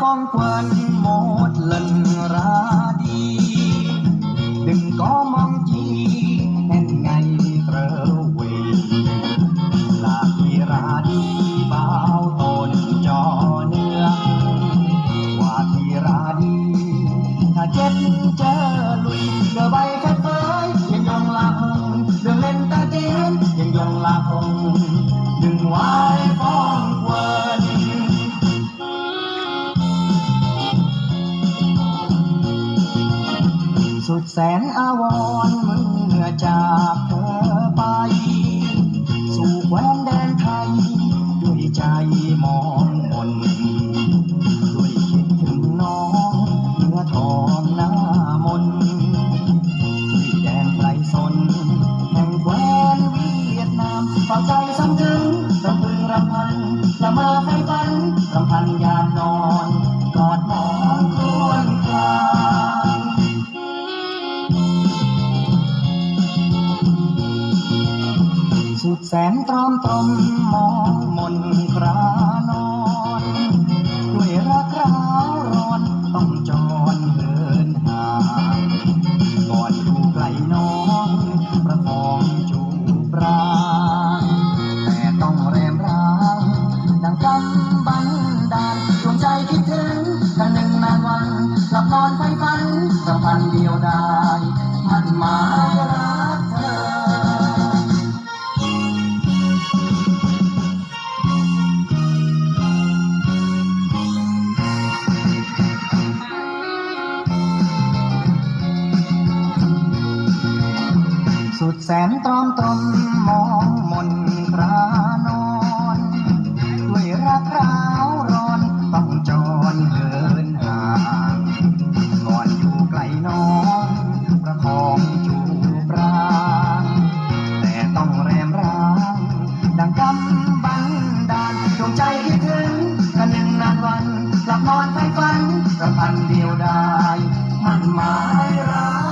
phong quên một lần ra đi đừng có mong chi hẹn ngày trở về là khi ra đi bao tồn cho nương qua khi ra đi ta chết chết สุดแสนอาวรณ์เมื่อจากเธอไป สู่แคว้นแดนไทย ด้วยใจมองมนด้วยคิดถึงน้องเนื้อทองหน้ามนที่แดนไกลสนแห่งแคว้นเวียดนามฝากใจซ้ำถึงรำพึงรำพันละมาไฟ แสนตรอมตรมมองมนครานอนด้วยรักร้าวร้อนต้องจรเหินห่างก่อนอยู่ไกลน้องประคองจูบรางแต่ต้องแรมร้างดังกำบันดาลดวงใจคิดถึงกันหนึ่งนานวันหลับนอนไฟฝันสัมพันธ์เดียวดาย สุดแสนตรอมตรมมองมนครานอนด้วยรักร้าวร้อนต้องจรเหินห่างก่อนอยู่ไกลน้องประคองจูบรางแต่ต้องแรมร้างดังกำบันดาลดวงใจคิดถึงกันหนึ่งนานวันหลับนอนไฟฝันประพันเดียวดายมันหมายรัก